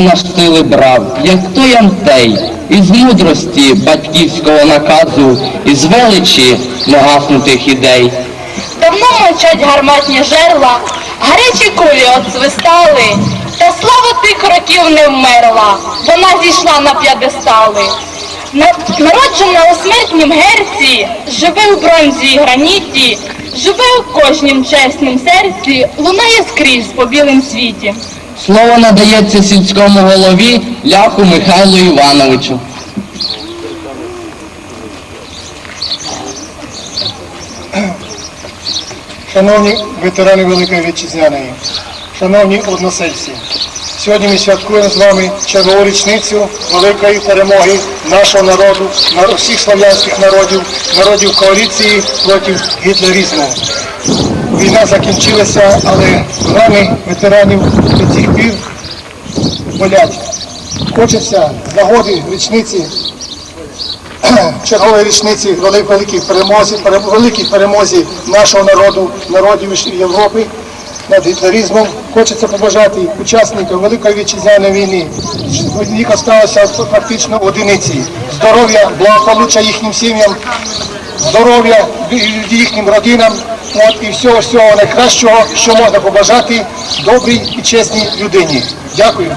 наш сили брав, як той Антей, із мудрості батьківського наказу, із величі негаснутих ідей. Давно мовчать гарматні жерла, гарячі кулі отсвистали, та слава тих років не вмерла, вона зійшла на п'ядестали. Народжена у смертнім герці, живе у бронзі і граніті, живе у кожнім чеснім серці, лунає скрізь по білім світі. Слово надається сільському голові Ляху Михайлу Івановичу. Шановні ветерани Великої Вітчизняної, шановні односельці, сьогодні ми святкуємо з вами чергову річницю великої перемоги нашого народу, на- всіх слов'янських народів, народів коаліції проти гітлерізму. Війна закінчилася, але рани ветеранів до цих пір болять. Хочеться нагоди річниці чергової річниці вели- великій перемозі, пере- великій перемозі нашого народу, народів Європи над гітлеризмом. Хочеться побажати учасникам Великої вітчизняної війни, яка сталася фактично одиниці. Здоров'я, благополуччя їхнім сім'ям, здоров'я їхнім родинам. От, і всього всього найкращого, що можна побажати добрій і чесній людині. Дякую.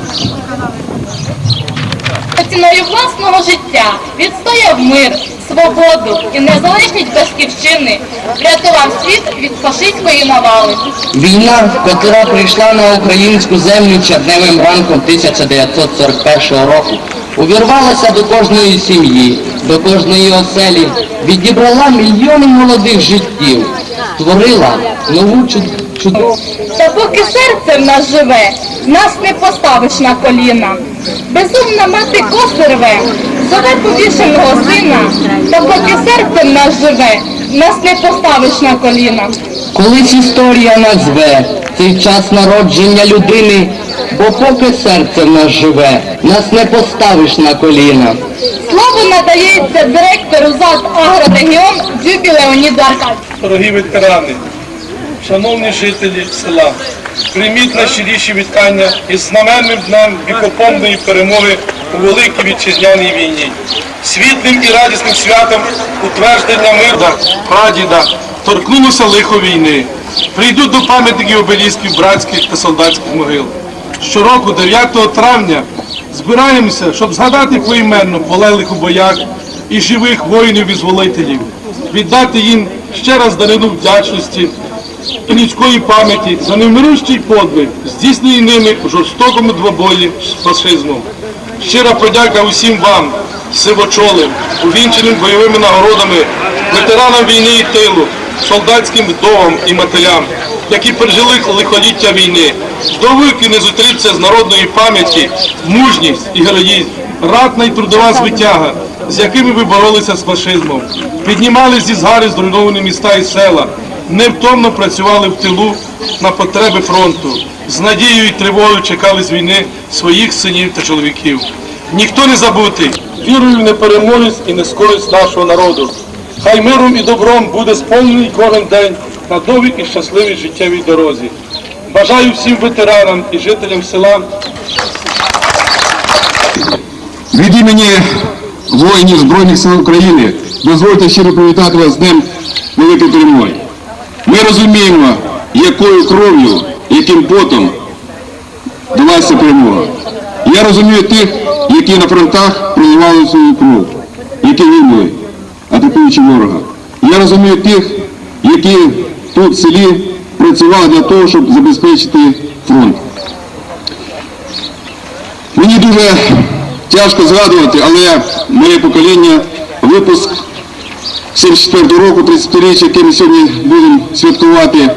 Ціною власного життя відстояв мир, свободу і незалежність батьківщини, врятував світ від фашистської навали. Війна, котра прийшла на українську землю червневим ранком 1941 року, увірвалася до кожної сім'ї, до кожної оселі, відібрала мільйони молодих життів, створила нову чуд- чудову. Та поки серце в нас живе, нас не поставиш на коліна. Безумна мати коси рве, зове повішеного сина, та поки серце в нас живе, нас не поставиш на коліна. Колись історія назве цей час народження людини, бо поки серце в нас живе, нас не поставиш на коліна. Слово надається директору ЗАД «Агрорегіон» Дзюбі Леоніду Аркадьовичу. Дорогі ветерани, шановні жителі села, прийміть найщиріші вітання із знаменним днем вікопомної перемоги у Великій Вітчизняній війні, світлим і радісним святом утвердження миру прадіда торкнулося лихо війни. Прийдуть до пам'ятників обелісків братських та солдатських могил. Щороку, 9 травня, збираємося, щоб згадати поіменно полеглих у боях і живих воїнів-визволителів, віддати їм ще раз данину вдячності і людської пам'яті за невмирущий подвиг, здійснений ними у жорстокому двобої з фашизмом. Щира подяка усім вам, сивочолим, увінченим бойовими нагородами, ветеранам війни і тилу, солдатським вдовам і матерям, які пережили лихоліття війни, довики не зустріться з народної пам'яті, мужність і героїзм, ратна й трудова звитяга, з якими ви боролися з фашизмом, піднімали зі згари зруйновані міста і села, невтомно працювали в тилу на потреби фронту, з надією і тривогою чекали з війни своїх синів та чоловіків. Ніхто не забутий, вірою в непереможність і нескорість нашого народу. Хай миром і добром буде сповнений кожен день на новій і щасливій життєвій дорозі. Бажаю всім ветеранам і жителям села Від імені воїнів Збройних сил України дозвольте щиро привітати вас з Днем Великої Перемоги. Ми розуміємо, якою кров'ю, яким потом далася перемога. Я розумію тих, які на фронтах проливали свою кров, які гинули, атакуючи ворога. Я розумію тих, які тут в селі працювали для того, щоб забезпечити фронт. Мені дуже тяжко згадувати, але моє покоління, випуск 74 року, 30-річчя, яке ми сьогодні будемо святкувати,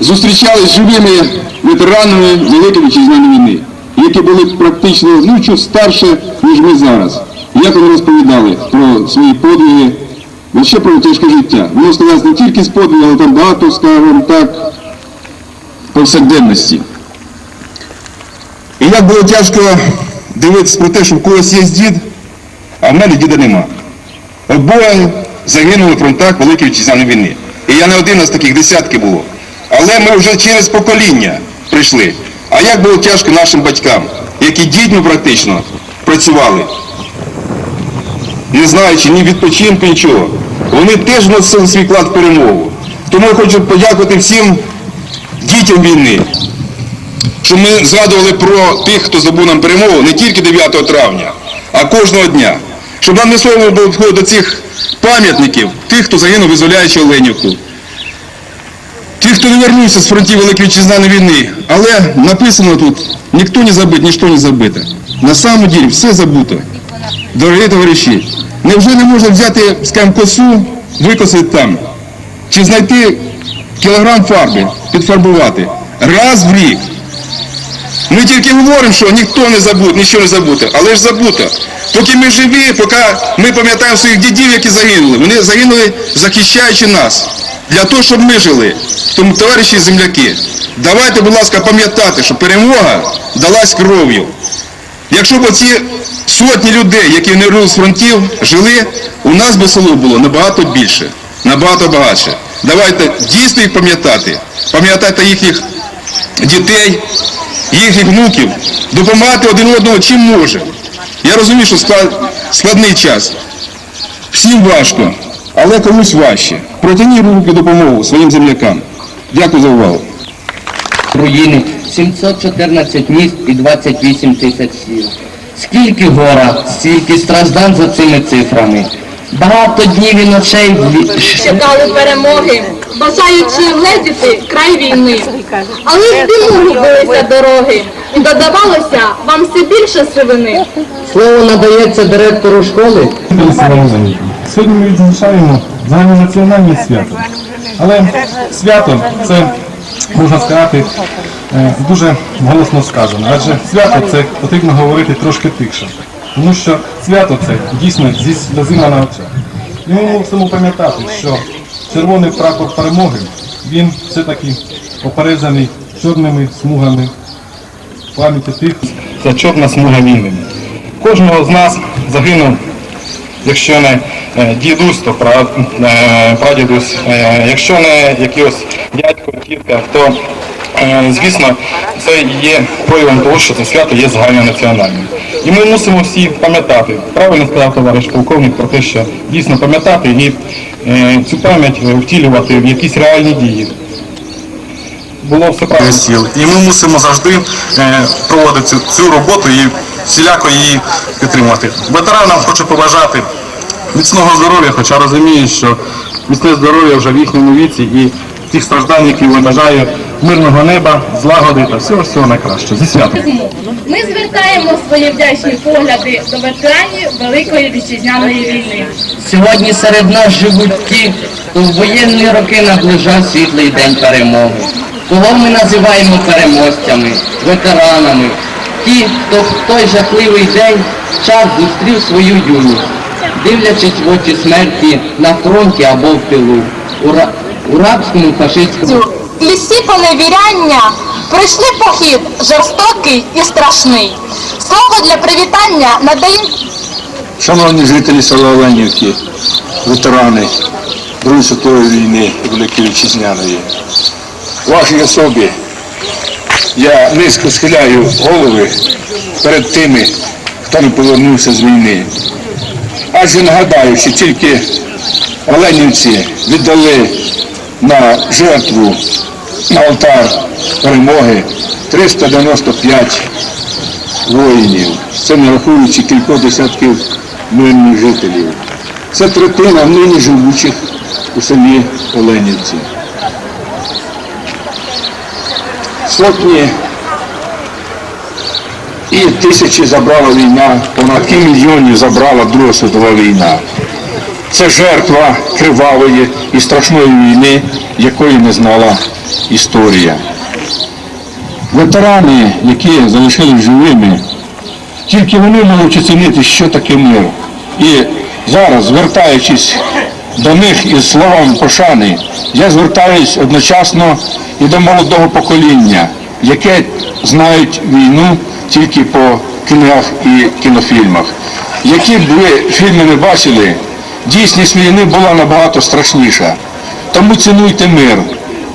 зустрічались з живими ветеранами Великої Вітчизняної війни, які були практично ну, чуть старше, ніж ми зараз. Як вони розповідали про свої подвиги, ще про тяжке життя. Воно складається не тільки з подвигів, але там багато, скажімо так, повсякденності. І як було тяжко дивитися про те, що в когось є дід, а в мене діда нема. Обоє загинули на фронтах Великої Вітчизняної війни. І я не один з таких десятки було. Але ми вже через покоління прийшли. А як було тяжко нашим батькам, які дітьми практично працювали, не знаючи ні відпочинку, нічого. Вони теж вносили свій вклад в перемогу. Тому я хочу подякувати всім дітям війни, що ми згадували про тих, хто забув нам перемогу не тільки 9 травня, а кожного дня. Щоб нам не слово було до цих пам'ятників, тих, хто загинув, визволяючи Оленівку. Ті, хто не вернувся з фронтів Великої Вітчизняної війни, але написано тут, ніхто не забит, ніщо не забите. На самом деле все забуто. Дорогі товариші, невже не можна взяти, скажімо, косу, викосити там, чи знайти кілограм фарби, підфарбувати раз в рік. Ми тільки говоримо, що ніхто не забуде, нічого не забуде, але ж забуто. Поки ми живі, поки ми пам'ятаємо своїх дідів, які загинули, вони загинули, захищаючи нас. Для того, щоб ми жили. Тому, товариші земляки, давайте, будь ласка, пам'ятати, що перемога далась кров'ю. Якщо б оці сотні людей, які не з фронтів, жили, у нас би село було набагато більше, набагато багатше. Давайте дійсно їх пам'ятати, пам'ятати їхніх дітей, їхніх внуків, допомагати один одному чим може. Я розумію, що склад- складний час. Всім важко, але комусь важче. Протягніть руки допомогу своїм землякам. Дякую за увагу. Руїни, 714 міст і 28 тисяч сіл. Скільки гора, стільки страждань за цими цифрами. Багато днів і ночей Чекали перемоги, бажаючи влетіти край війни. Але з диму губилися дороги, і додавалося вам все більше сивини. Слово надається директору школи. Сьогодні ми відзначаємо загальнонаціональне свято. Але свято це, можна сказати, е, дуже голосно сказано. Адже свято це потрібно говорити трошки тихше. Тому що свято це дійсно зі сльозима на очах. І ми мусимо пам'ятати, що червоний прапор перемоги, він все-таки оперезаний чорними смугами пам'яті тих. Це чорна смуга війни. Кожного з нас загинув якщо не е, дідусь, то е, прадідусь, Е, якщо не якийсь дядько, тітка, то звісно це є проявом того, що це свято є загальнонаціональним. І ми мусимо всі пам'ятати, правильно сказав товариш полковник про те, що дійсно пам'ятати і цю пам'ять втілювати в якісь реальні дії. Було все правильно. сіл. І ми мусимо завжди е, проводити цю, цю роботу і всіляко її підтримувати. Ветеранам хочу побажати міцного здоров'я, хоча розумію, що міцне здоров'я вже в їхньому віці і тих страждань, які бажаю мирного неба, злагоди та всього всього найкращого. Зі святом! Ми звертаємо свої вдячні погляди до ветеранів Великої вітчизняної війни. Сьогодні серед нас живуть ті, хто в воєнні роки наближав світлий день перемоги. Кого ми називаємо переможцями, ветеранами, ті, хто в той жахливий день час зустрів свою юність, дивлячись в очі смерті на фронті або в тилу, у, ра- у рабському фашистському. В лісі поневіряння пройшли похід жорстокий і страшний. Слово для привітання надає Шановні жителі села Оленівки, ветерани Другої світової війни Великої Вітчизняної, вашій особі я низько схиляю голови перед тими, хто не повернувся з війни. Адже нагадаю, що тільки Оленівці віддали на жертву на алтар перемоги 395 воїнів. Це не рахуючи кількох десятків мирних жителів. Це третина нині живучих у селі Оленівці. Сотні і тисячі забрала війна, понад пів мільйонів забрала Друга світова війна. Це жертва кривавої і страшної війни, якої не знала історія. Ветерани, які залишились живими, тільки вони можуть оцінити, що таке мир. І зараз, звертаючись до них із словами пошани, я звертаюсь одночасно і до молодого покоління, яке знають війну тільки по книгах і кінофільмах. Які б ви фільми не бачили, дійсність війни була набагато страшніша. Тому цінуйте мир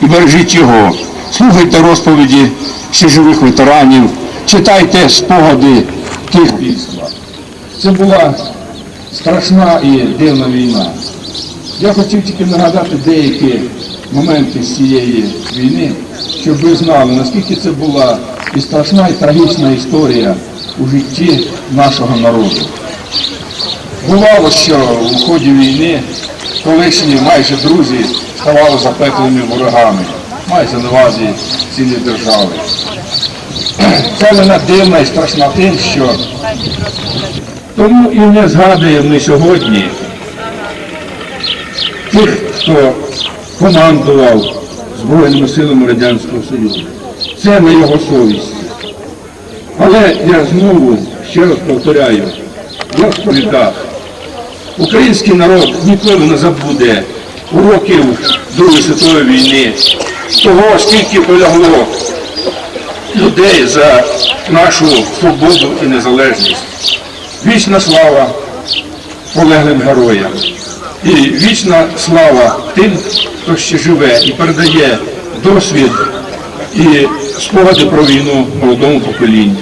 і бережіть його. слухайте розповіді ще живих ветеранів, читайте спогади тих бійства. Це була страшна і дивна війна. Я хотів тільки нагадати деякі моменти з цієї війни, щоб ви знали, наскільки це була і страшна, і трагічна історія у житті нашого народу. Бувало, що у ході війни колишні майже друзі ставали запеклими ворогами, мається на увазі цілі держави. Ця вона дивна і страшна тим, що тому і не згадуємо ми сьогодні тих, хто командував Збройними силами Радянського Союзу. Це на його совісті. Але я знову ще раз повторяю, я розповідав, український народ ніколи не забуде уроків Другої світової війни, того, скільки полягло людей за нашу свободу і незалежність. Вічна слава полеглим героям. І вічна слава тим, хто ще живе і передає досвід і спогади про війну молодому поколінню.